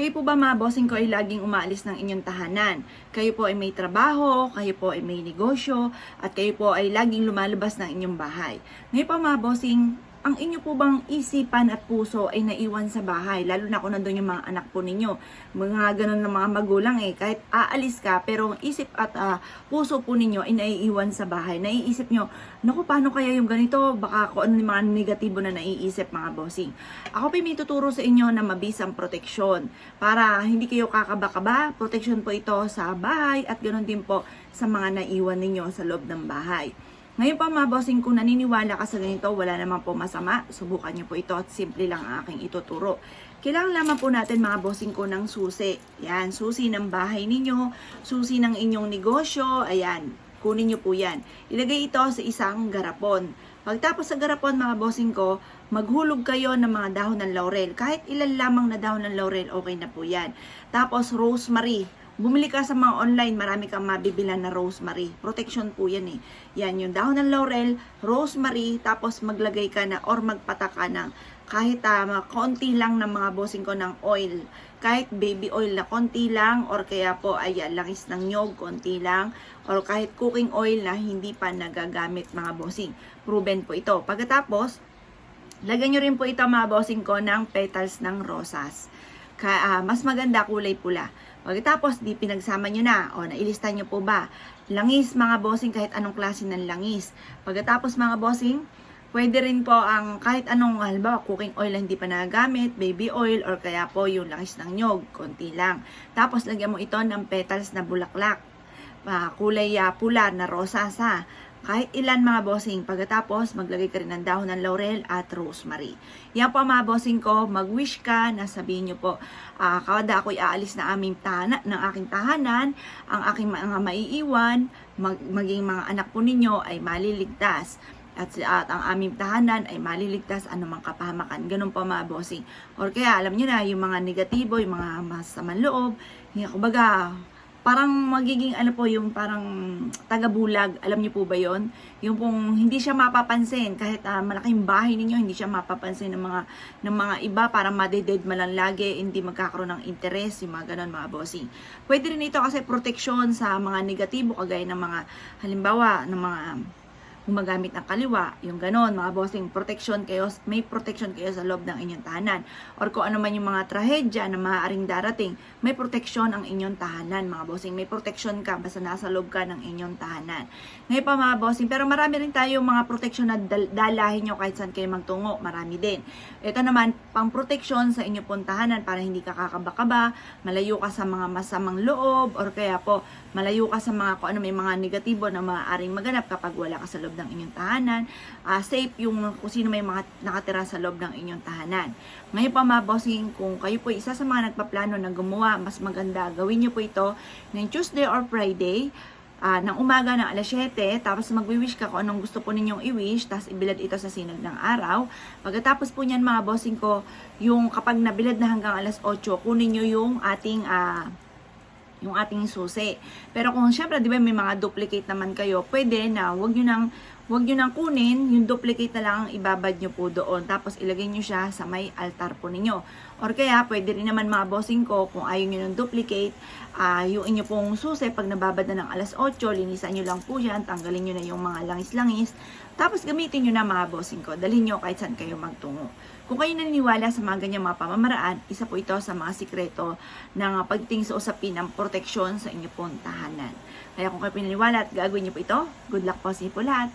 Kayo po ba mga bossing ko ay laging umaalis ng inyong tahanan? Kayo po ay may trabaho, kayo po ay may negosyo, at kayo po ay laging lumalabas ng inyong bahay. Ngayon po mga bossing, ang inyo po bang isipan at puso ay naiwan sa bahay? Lalo na kung nandun yung mga anak po ninyo. Mga ganun ng mga magulang eh. Kahit aalis ka, pero ang isip at ah, puso po ninyo ay naiiwan sa bahay. Naiisip nyo, naku, paano kaya yung ganito? Baka kung ano yung mga negatibo na naiisip mga bossing. Ako po may tuturo sa inyo na mabisang proteksyon para hindi kayo kakaba-kaba. Proteksyon po ito sa bahay at ganoon din po sa mga naiwan ninyo sa loob ng bahay. Ngayon pa mga bossing, kung naniniwala ka sa ganito, wala naman po masama. Subukan niyo po ito at simple lang ang aking ituturo. Kailangan lamang po natin mga bossing ko ng susi. Yan, susi ng bahay ninyo, susi ng inyong negosyo, ayan, kunin niyo po yan. Ilagay ito sa isang garapon. Pagtapos sa garapon mga bossing ko, maghulog kayo ng mga dahon ng laurel. Kahit ilan lamang na dahon ng laurel, okay na po yan. Tapos rosemary. Bumili ka sa mga online, marami kang mabibilan na rosemary. Protection po yan eh. Yan yung dahon ng laurel, rosemary, tapos maglagay ka na or magpatak ka ng kahit uh, konti lang ng mga bossing ko ng oil. Kahit baby oil na konti lang or kaya po ay ah, langis ng nyog, konti lang. Or kahit cooking oil na hindi pa nagagamit mga bossing. Proven po ito. Pagkatapos, lagyan nyo rin po ito mga bossing ko ng petals ng rosas. Ka, ah, mas maganda kulay pula. Pagkatapos, di pinagsama nyo na. O, nailista nyo po ba? Langis, mga bossing, kahit anong klase ng langis. Pagkatapos, mga bossing, pwede rin po ang kahit anong, halimbawa, cooking oil hindi pa nagagamit, baby oil, or kaya po yung langis ng nyog, konti lang. Tapos, lagyan mo ito ng petals na bulaklak. Ah, kulay ah, pula na rosas ha. Kahit ilan mga bossing, pagkatapos maglagay ka rin ng dahon ng laurel at rosemary. Yan po mga bossing ko, mag-wish ka na sabihin nyo po, ah, kada ako'y aalis na aming tahanan, ng aking tahanan, ang aking mga maiiwan, mag- maging mga anak po ninyo ay maliligtas. At, at ang aming tahanan ay maliligtas anumang kapahamakan. Ganun po mga bossing. Or kaya alam nyo na, yung mga negatibo, yung mga masamang loob, yung, kumbaga, parang magiging ano po yung parang tagabulag, alam niyo po ba yon? Yung pong hindi siya mapapansin kahit ah, malaking bahay ninyo hindi siya mapapansin ng mga ng mga iba para madeded malang lagi, hindi magkakaroon ng interest, yung mga ganon mga bossing. Pwede rin ito kasi proteksyon sa mga negatibo kagaya ng mga halimbawa ng mga gumagamit ng kaliwa, yung ganon, mga bossing, protection kayo, may protection kayo sa loob ng inyong tahanan. Or kung ano man yung mga trahedya na maaaring darating, may protection ang inyong tahanan, mga bossing. May protection ka, basta nasa loob ka ng inyong tahanan. Ngayon pa mga bossing, pero marami rin tayo mga protection na dal- dalahin nyo kahit saan kayo magtungo, marami din. Ito naman, pang protection sa inyong pong tahanan para hindi ka kakaba-kaba, malayo ka sa mga masamang loob, or kaya po, malayo ka sa mga kung ano may mga negatibo na maaaring maganap kapag wala ka sa loob ng inyong tahanan. Ah, safe yung kung sino may mga nakatira sa loob ng inyong tahanan. Ngayon pa mga bossing, kung kayo po isa sa mga nagpaplano na gumawa, mas maganda, gawin nyo po ito ng Tuesday or Friday, ah, ng umaga ng alas 7, tapos magwi-wish ka kung anong gusto po ninyong i-wish, tapos ibilad ito sa sinag ng araw. Pagkatapos po niyan mga bossing ko, yung kapag nabilad na hanggang alas 8, kunin nyo yung ating ah, yung ating susi. Pero kung syempre, di ba, may mga duplicate naman kayo, pwede na, wag nyo nang, wag nyo nang kunin, yung duplicate na lang ang ibabad nyo po doon. Tapos ilagay nyo siya sa may altar po ninyo. Or kaya, pwede rin naman mga bossing ko, kung ayaw nyo ng duplicate, ah yung inyo pong susi, pag nababad na ng alas 8, linisan nyo lang po yan, tanggalin nyo na yung mga langis-langis. Tapos gamitin nyo na mga bossing ko, dalhin nyo kahit saan kayo magtungo. Kung kayo naniniwala sa mga ganyang mga pamamaraan, isa po ito sa mga sikreto ng pagtingin sa usapin ng proteksyon sa inyo pong tahanan. Kaya kung kayo pinaniwala at gagawin niyo po ito, good luck po sa inyo po lahat.